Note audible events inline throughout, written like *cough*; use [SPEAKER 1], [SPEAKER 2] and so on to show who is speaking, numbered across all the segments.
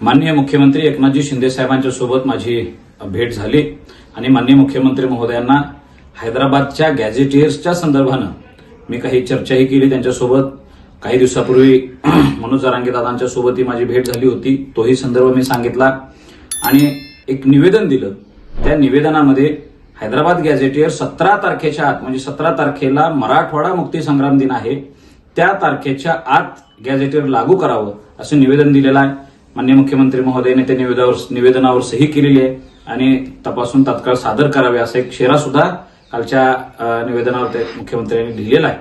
[SPEAKER 1] माननीय मुख्यमंत्री एकनाथजी शिंदे साहेबांच्या सोबत माझी भेट झाली. आणि माननीय मुख्यमंत्री महोदयांना हैदराबादच्या गॅझेटियर्सच्या संदर्भानं मी काही चर्चाही केली. त्यांच्यासोबत काही दिवसापूर्वी *clears throat* मनोज जरांगे सोबतही माझी भेट झाली होती. तोही संदर्भ मी सांगितला. आणि एक निवेदन दिलं. त्या निवेदनामध्ये हैदराबाद गॅझेटियर सतरा तारखेच्या आत म्हणजे सतरा तारखेला मराठवाडा मुक्तीसंग्राम दिन आहे. त्या तारखेच्या आत गॅझेटियर लागू करावं असं निवेदन दिलेलं आहे. माननीय मुख्यमंत्री महोदयाने त्या निवेदनावर निवेदनावर सही केलेली आहे आणि तपासून तात्काळ सादर करावे असा एक शेरा सुद्धा कालच्या निवेदनावर मुख्यमंत्र्यांनी लिहिलेला आहे.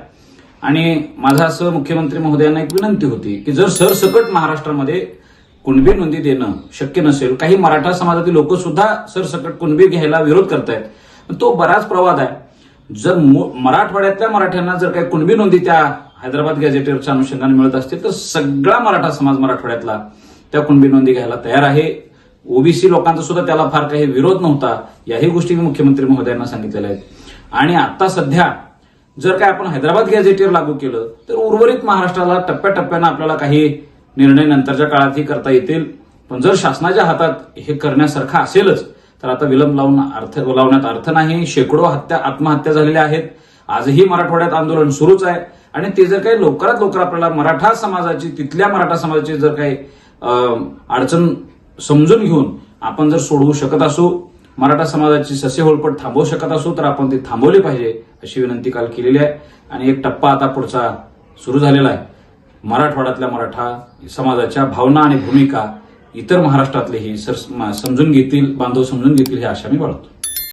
[SPEAKER 1] आणि माझा असं मुख्यमंत्री महोदयांना एक विनंती होती की जर सरसकट महाराष्ट्रामध्ये कुणबी नोंदी देणं शक्य नसेल काही मराठा समाजातील लोक सुद्धा सरसकट कुणबी घ्यायला विरोध करतायत तो बराच प्रवाद आहे. जर मराठवाड्यातल्या मराठ्यांना जर काही कुणबी नोंदी त्या हैदराबाद गॅझेटियरच्या अनुषंगाने मिळत असतील तर सगळा मराठा समाज मराठवाड्यातला त्या कुणबी नोंदी घ्यायला तयार आहे. ओबीसी लोकांचा सुद्धा त्याला फार काही विरोध नव्हता. याही गोष्टी मी मुख्यमंत्री महोदयांना सांगितलेल्या आहेत. आणि आता सध्या जर काय आपण हैदराबाद गॅझेटीवर लागू केलं तर उर्वरित महाराष्ट्राला टप्प्याटप्प्यानं आपल्याला काही निर्णय नंतरच्या काळातही करता येतील. पण जर शासनाच्या हातात हे करण्यासारखं असेलच तर आता विलंब लावून अर्थ लावण्यात अर्थ नाही. शेकडो हत्या आत्महत्या झालेल्या आहेत. आजही मराठवाड्यात आंदोलन सुरूच आहे. आणि ते जर काही लवकरात लवकर आपल्याला मराठा समाजाची तिथल्या मराठा समाजाची जर काही अडचण समजून घेऊन आपण जर सोडवू शकत असू मराठा समाजाची ससे होळपट थांबवू शकत असू तर आपण ती थांबवली पाहिजे अशी विनंती काल केलेली आहे. आणि एक टप्पा आता पुढचा सुरू झालेला आहे. मराठवाड्यातल्या मराठा समाजाच्या भावना आणि भूमिका इतर महाराष्ट्रातलेही सर समजून घेतील बांधव समजून घेतील ही आशा मी बाळगतो.